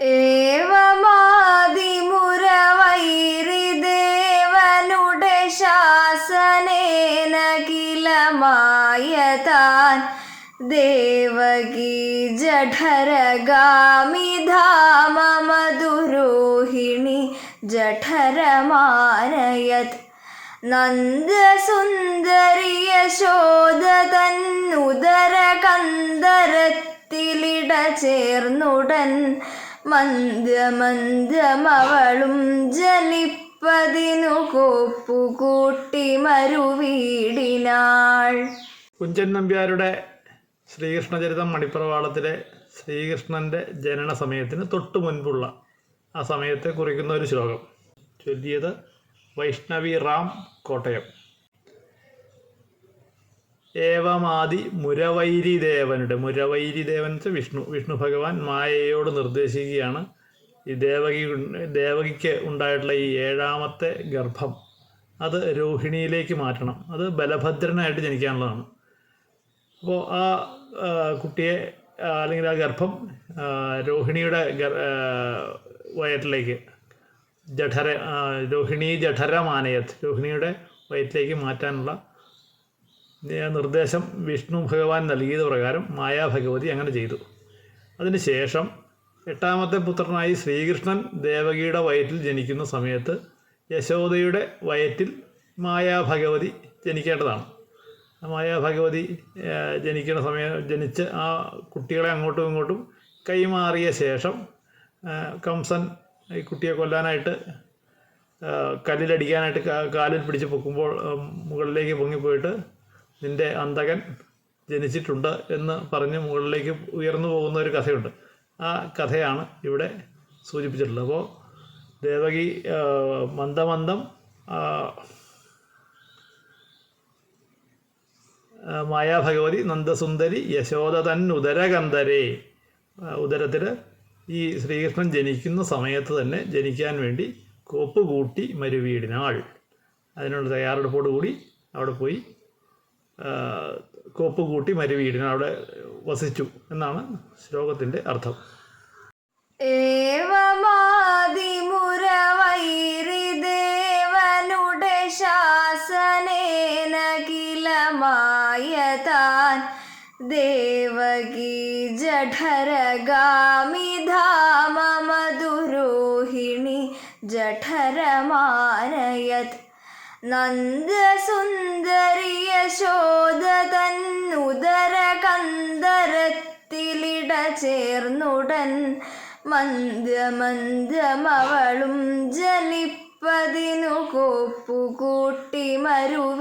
ഏവമാതിമുരവൈരിദേവനുടെ ശാസനേന കിലമായതാൻ. ദേവകി ജഠരഗാമിധാമ മധുരോഹിണി ജഠരമാനയത്. നന്ദസുന്ദരി യശോദ തന്നുദര കന്ദരത്തിലിട ചേർന്നുടൻ മന്ദമന്ദമവളും ജലിപ്പതിനു കോപ്പുകൂട്ടി മരുവീടിനാൾ. കുഞ്ചൻ നമ്പ്യാരുടെ ശ്രീകൃഷ്ണചരിതം മണിപ്രവാളത്തിലെ ശ്രീകൃഷ്ണന്റെ ജനന സമയത്തിന് തൊട്ടു മുൻപുള്ള ആ സമയത്തെ കുറിക്കുന്ന ഒരു ശ്ലോകം. ചൊല്ലിയത് വൈഷ്ണവി റാം കോട്ടയം. ഏവമാതി മുരവൈരി ദേവനുടെ മുരവൈരി ദേവൻ വിഷ്ണു. വിഷ്ണു ഭഗവാൻ മായയോട് നിർദ്ദേശിക്കുകയാണ്. ഈ ദേവകി ദേവകിക്ക് ഉണ്ടായിട്ടുള്ള ഈ ഏഴാമത്തെ ഗർഭം അത് രോഹിണിയിലേക്ക് മാറ്റണം. അത് ബലഭദ്രനായിട്ട് ജനിക്കാനുള്ളതാണ്. അപ്പോൾ ആ കുട്ടിയെ അല്ലെങ്കിൽ ആ ഗർഭം രോഹിണിയുടെ വയറ്റിലേക്ക് ജഠര രോഹിണി ജഠരമാനയത് രോഹിണിയുടെ വയറ്റിലേക്ക് മാറ്റാനുള്ള നിർദ്ദേശം വിഷ്ണു ഭഗവാൻ നൽകിയത് പ്രകാരം മായാഭഗവതി അങ്ങനെ ചെയ്തു. അതിനുശേഷം എട്ടാമത്തെ പുത്രനായി ശ്രീകൃഷ്ണൻ ദേവകിയുടെ വയറ്റിൽ ജനിക്കുന്ന സമയത്ത് യശോദയുടെ വയറ്റിൽ മായാഭഗവതി ജനിക്കേണ്ടതാണ്. മായാഭഗവതി ജനിക്കുന്ന സമയം ജനിച്ച് ആ കുട്ടികളെ അങ്ങോട്ടും ഇങ്ങോട്ടും കൈമാറിയ ശേഷം കംസൻ ഈ കുട്ടിയെ കൊല്ലാനായിട്ട് കല്ലിലടിക്കാനായിട്ട് കാലിൽ പിടിച്ച് പൊക്കുമ്പോൾ മുകളിലേക്ക് പൊങ്ങിപ്പോയിട്ട് നിന്റെ അന്തകൻ ജനിച്ചിട്ടുണ്ട് എന്ന് പറഞ്ഞ് മുകളിലേക്ക് ഉയർന്നു പോകുന്ന ഒരു കഥയുണ്ട്. ആ കഥയാണ് ഇവിടെ സൂചിപ്പിച്ചിട്ടുള്ളത്. അപ്പോൾ ദേവകി മന്ദമന്ദം മായാഭഗവതി നന്ദസുന്ദരി യശോദ തൻ ഉദരകന്ധരേ ഉദരത്തിൽ ഈ ശ്രീകൃഷ്ണൻ ജനിക്കുന്ന സമയത്ത് തന്നെ ജനിക്കാൻ വേണ്ടി കോപ്പ് കൂട്ടി മരുവീടിനാൾ. അതിനുള്ള തയ്യാറെടുപ്പോടുകൂടി അവിടെ പോയി കോപ്പ് കൂട്ടി മരുവീടിനാൾ അവിടെ വസിച്ചു എന്നാണ് ശ്ലോകത്തിന്റെ അർത്ഥം. ദേവനുടെ ശാസനേന കിലമായതാൻ ദേവകി ജഠരഗാമി ധാമ മധുരോഹിണി ജഠരമാനയത് നന്ദസുന്ദരിയ ശോധ തന്നുദര കന്ദരത്തിലിട ചേർന്നുടൻ മന്ദമന്ദമവളും ജലിപ്പതിനു കോപ്പുകൂട്ടി മരുവീടിനാൾ.